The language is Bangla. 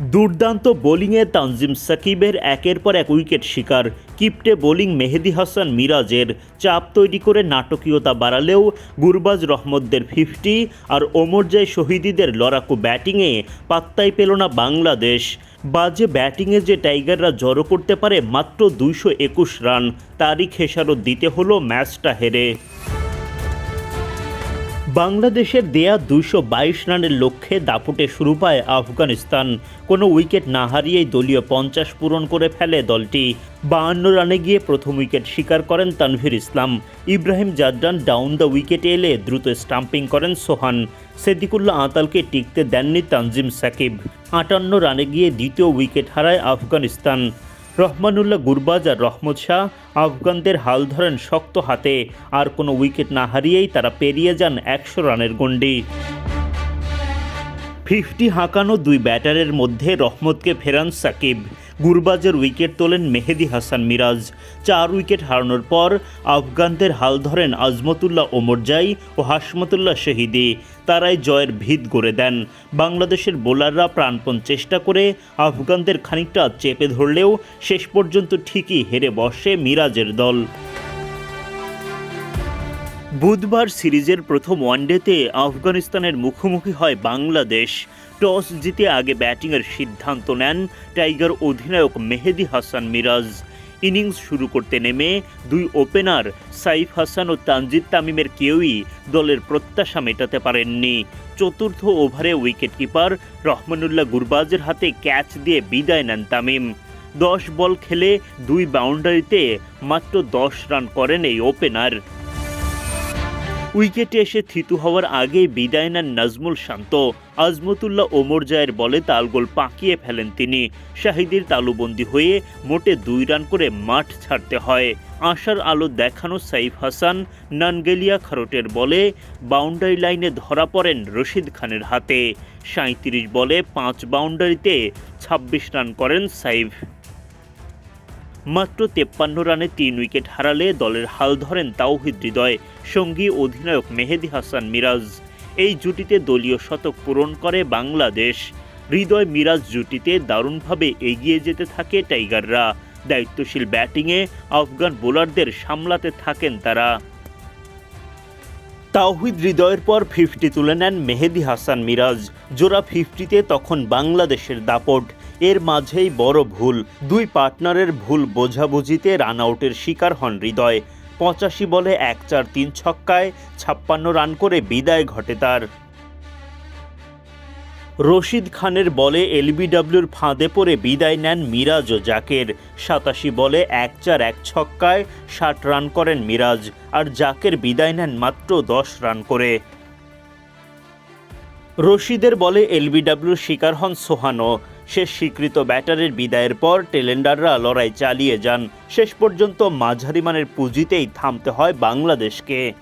দুর্দান্ত বোলিংয়ে তানজিম সাকিবের একের পর এক উইকেট শিকার। কিপটে বোলিং মেহেদি হাসান মিরাজের চাপ তৈরি করে নাটকীয়তা বাড়ালেও গুরবাজ রহমতদের ফিফটি আর ওমরজাই শহীদিদের লড়াকু ব্যাটিংয়ে পাত্তাই পেল না বাংলাদেশ। বাজে ব্যাটিংয়ে যে টাইগাররা জড়ো করতে পারে মাত্র দুইশো একুশ রান, তারই খেসারত দিতে হলো ম্যাচটা হেরে। বাংলাদেশের দেয়া দুইশো বাইশ রানের লক্ষ্যে দাপুটে শুরু পায় আফগানিস্তান। কোনো উইকেট না হারিয়েই দলীয় পঞ্চাশ পূরণ করে ফেলে দলটি। বাহান্ন রানে গিয়ে প্রথম উইকেট শিকার করেন তানভীর ইসলাম। ইব্রাহিম জাদরান ডাউন দ্য উইকেটে এলে দ্রুত স্টাম্পিং করেন সোহান। সেদিকুল্লাহ আতালকে টিকতে দেননি তানজিম সাকিব। আটান্ন রানে গিয়ে দ্বিতীয় উইকেট হারায় আফগানিস্তান। রহমানুল্লাহ গুরবাজ আর রহমত শাহ আফগানদের হাল ধরেন শক্ত হাতে। আর কোনো উইকেট না হারিয়েই তারা পেরিয়ে যান একশো রানের গণ্ডি। ফিফটি হাঁকানো দুই ব্যাটারের মধ্যে রহমতকে ফেরান সাকিব। গুরবাজের উইকেট তোলেন মেহেদি হাসান মিরাজ। চার উইকেট হারানোর পর আফগানদের হাল ধরেন আজমতুল্লাহ ওমরজাই ও হাসমতুল্লাহ শহীদি। তারাই জয়ের ভিত গড়ে দেন। বাংলাদেশের বোলাররা প্রাণপণ চেষ্টা করে আফগানদের খানিকটা চেপে ধরলেও শেষ পর্যন্ত ঠিকই হেরে বসে মিরাজের দল। বুধবার সিরিজের প্রথম ওয়ানডেতে আফগানিস্তানের মুখোমুখি হয় বাংলাদেশ। টস জিতে আগে ব্যাটিংয়ের সিদ্ধান্ত নেন টাইগার অধিনায়ক মেহেদি হাসান মিরাজ। ইনিংস শুরু করতে নেমে দুই ওপেনার সাইফ হাসান ও তানজিদ তামিমের কেউই দলের প্রত্যাশা মেটাতে পারেননি। চতুর্থ ওভারে উইকেটকিপার রহমানুল্লাহ গুরবাজের হাতে ক্যাচ দিয়ে বিদায় নেন তামিম। দশ বল খেলে দুই বাউন্ডারিতে মাত্র দশ রান করেন এই ওপেনার। উইকেটে এসে থিতু হওয়ার আগেই বিদায় নেন নাজমুল শান্ত। আজমতুল্লাহ ওমর জায়ের বলে তালগোল পাকিয়ে ফেলেন তিনি। শাহিদের তালুবন্দি হয়ে মোটে দুই রান করে মাঠ ছাড়তে হয়। আশার আলো দেখানো সাইফ হাসান, নানগেলিয়া খারোটের বলে বাউন্ডারি লাইনে ধরা পড়েন রশিদ খানের হাতে। সাঁত্রিশ বলে পাঁচ বাউন্ডারিতে ছাব্বিশ রান করেন সাইফ। মাত্র তেপ্পান্ন রানে তিন উইকেট হারালে দলের হাল ধরেন তাওহিদ হৃদয়, সঙ্গী অধিনায়ক মেহেদি হাসান মিরাজ। এই জুটিতে দলীয় শতক পূরণ করে বাংলাদেশ। হৃদয় মিরাজ জুটিতে দারুণভাবে এগিয়ে যেতে থাকে টাইগাররা। দায়িত্বশীল ব্যাটিংয়ে আফগান বোলারদের সামলাতে থাকেন তারা। তাওহিদ হৃদয়ের পর ফিফটি তুলে নেন মেহেদি হাসান মিরাজ। জোড়া ফিফটিতে তখন বাংলাদেশের দাপট। এর মাঝেই বড় ভুল। দুই পার্টনারের ভুল বোঝাবুঝিতে রান আউটের শিকার হন হৃদয়। পঁচাশি বলে এক চার তিন ছক্কায় ছাপ্পান্ন রান করে বিদায় ঘটে তার। রশিদ খানের বলে এলবিডব্লিউর ফাঁদে পড়ে বিদায় নেন মিরাজ ও জাকের। সাতাশি বলে এক চার এক ছক্কায় ষাট রান করেন মিরাজ। আর জাকের বিদায় নেন মাত্র দশ রান করে। রশিদের বলে এলবিডব্লিউর শিকার হন সোহানো শেষ স্বীকৃত ব্যাটারের বিদায়ের পর টেলেন্ডাররা লড়াই চালিয়ে যান। শেষ পর্যন্ত মাঝারিমানের পুঁজিতেই থামতে হয় বাংলাদেশকে।